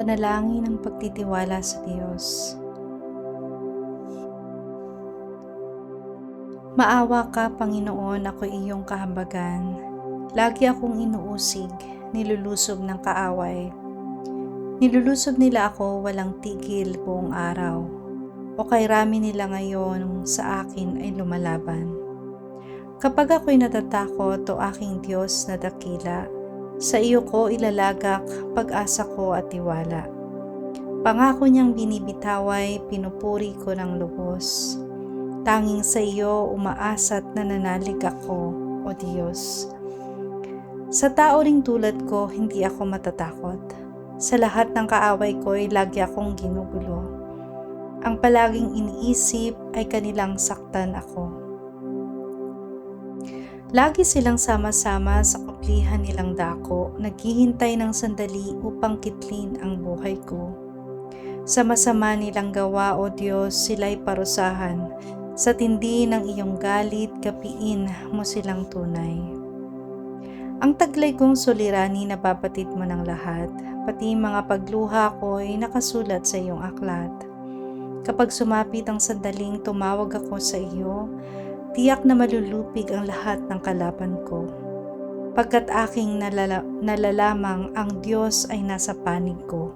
Panalangin ng pagtitiwala sa Diyos. Maawa ka, Panginoon, ako iyong kahambagan. Lagi akong inuusig, nilulusob ng kaaway. Nilulusob nila ako walang tigil buong araw. O kay rami nila ngayon sa akin ay lumalaban. Kapag ako'y natatakot o aking Diyos na dakila, sa iyo ko ilalagak pag-asa ko at tiwala. Pangako niyang binibitaway, pinupuri ko ng lubos. Tanging sa iyo umaasa't nananalig ako, O Diyos. Sa tao ring tulad ko, hindi ako matatakot. Sa lahat ng kaaway ko ay lagi akong ginugulo. Ang palaging iniisip ay kanilang saktan ako. Lagi silang sama-sama sa kaplihan nilang dako, naghihintay ng sandali upang kitlin ang buhay ko. Sa masama nilang gawa, O Diyos, sila'y parusahan. Sa tindi ng iyong galit, kapiin mo silang tunay. Ang taglay kong suliranin napabatid mo ng lahat, pati mga pagluha ko ay nakasulat sa iyong aklat. Kapag sumapit ang sandaling tumawag ako sa iyo, tiyak na malulupig ang lahat ng kalaban ko. Pagkat aking nalala- nalalamang ang Diyos ay nasa panig ko.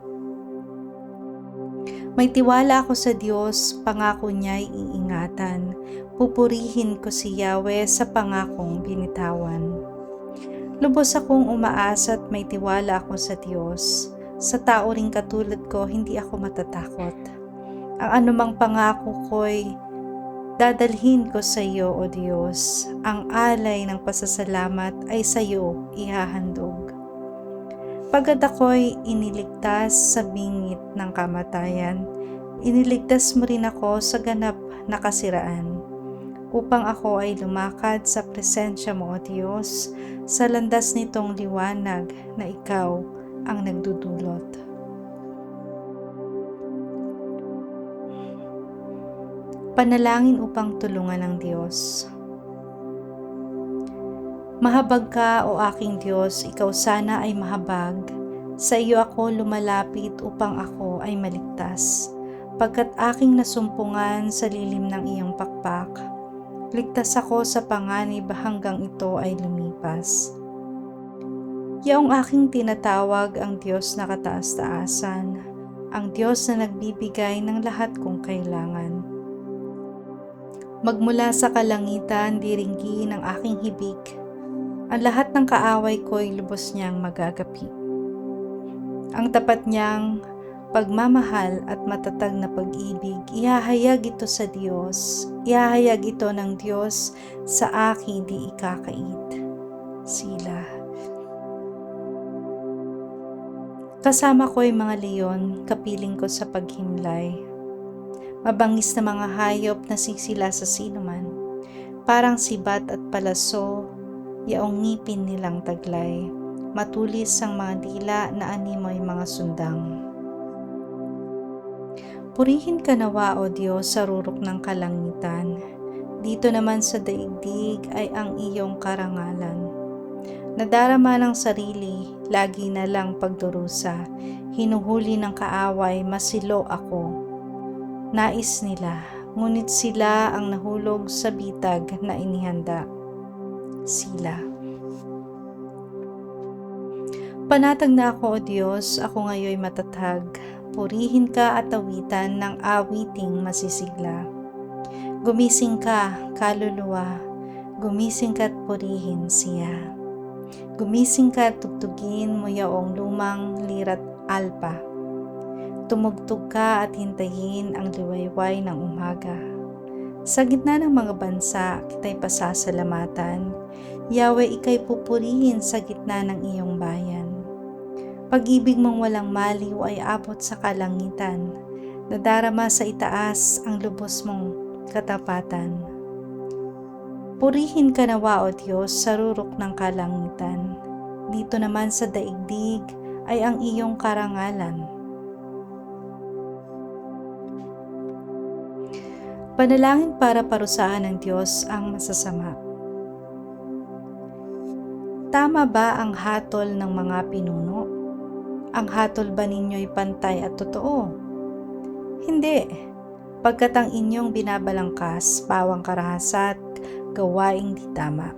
May tiwala ako sa Diyos, pangako niya'y iingatan. Pupurihin ko si Yahweh sa pangakong binitawan. Lubos akong umaasa at may tiwala ako sa Diyos. Sa tao ring katulad ko, hindi ako matatakot. Ang anumang pangako ko'y dadalhin ko sa iyo, O Diyos. Ang alay ng pasasalamat ay sa iyo ihahandog. Pagkat ako'y iniligtas sa bingit ng kamatayan, iniligtas mo rin ako sa ganap na kasiraan, upang ako ay lumakad sa presensya mo, O Diyos, sa landas nitong liwanag na ikaw ang nagdudulot. Panalangin upang tulungan ng Diyos. Mahabag ka o aking Diyos, ikaw sana ay mahabag. Sa iyo ako lumalapit upang ako ay maligtas. Pagkat aking nasumpungan sa lilim ng iyong pakpak, ligtas ako sa panganib hanggang ito ay lumipas. Yaong aking tinatawag ang Diyos na kataas-taasan, ang Diyos na nagbibigay ng lahat kong kailangan. Magmula sa kalangitan, diringgi ng aking hibik, ang lahat ng kaaway ko'y lubos niyang magagapi. Ang tapat niyang pagmamahal at matatag na pag-ibig, ihahayag ito sa Diyos. Ihahayag ito ng Diyos sa akin di ikakait. Sila. Kasama ko ay mga leon, kapiling ko sa paghimlay. Mabangis na mga hayop na sisila sa sinuman. Parang sibat at palaso, yaong ngipin nilang taglay. Matulis ang mga dila na animoy mga sundang. Purihin ka nawa o Diyos sa rurok ng kalangitan. Dito naman sa daigdig ay ang iyong karangalan. Nadarama ng sarili, lagi na lang pagdurusa. Hinuhuli ng kaaway, masilo ako. Nais nila, ngunit sila ang nahulog sa bitag na inihanda. Sila. Panatag na ako, O Diyos, ako ngayoy matatag. Purihin ka at awitan ng awiting masisigla. Gumising ka, kaluluwa. Gumising ka at purihin siya. Gumising ka at tugtugin mo yaong lumang lirat alpa. Tumugtog ka at hintayin ang liwayway ng umaga. Sa gitna ng mga bansa, kita'y pasasalamatan. Yahweh, ika'y pupurihin sa gitna ng iyong bayan. Pag-ibig mong walang maliw ay abot sa kalangitan. Nadarama sa itaas ang lubos mong katapatan. Purihin ka nawa, O Diyos, sa rurok ng kalangitan. Dito naman sa daigdig ay ang iyong karangalan. Panalangin para parusahan ng Diyos ang masasama. Tama ba ang hatol ng mga pinuno? Ang hatol ba ninyo'y pantay at totoo? Hindi. Pagkat ang inyong binabalangkas, pawang karahasat, gawaing di tama.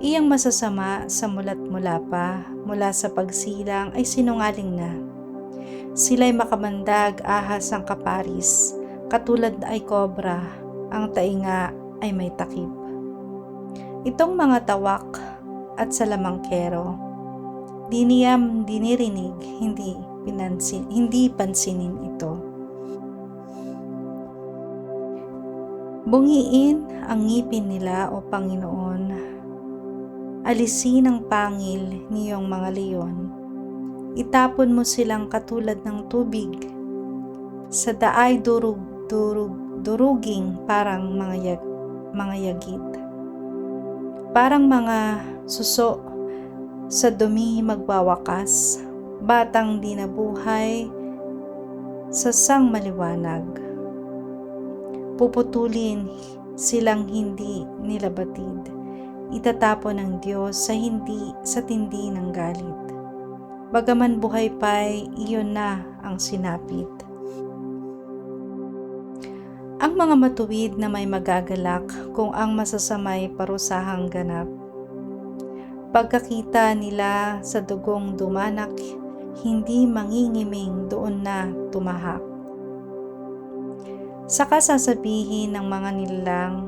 Iyang masasama sa mulat mula pa, mula sa pagsilang ay sinungaling na. Sila'y makamandag ahas ang kaparis, katulad ay kobra, ang tainga ay may takip. Itong mga tawak at salamangkero, di niyam dinirinig, hindi pinansin, hindi pansinin ito. Bungiin ang ngipin nila o Panginoon. Alisin ang pangil niyong mga leon. Itapon mo silang katulad ng tubig. Sa daay durug, durug, duruging parang mga, yag, mga yagit. Parang mga suso sa dumi magwawakas, batang di nabuhay sa sang maliwanag. Puputulin silang hindi nila batid. Itatapon ng Diyos sa hindi sa tindi ng galit. Bagaman buhay pa'y iyon na ang sinapit. Ang mga matuwid na may magagalak kung ang masasamay parusahang ganap. Pagkakita nila sa dugong dumanak, hindi mangingiming doon na tumahak. Saka sasabihin ng mga nilalang,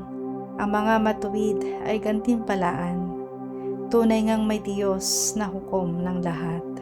ang mga matuwid ay gantimpalaan. Tunay ngang may Diyos na hukom ng lahat.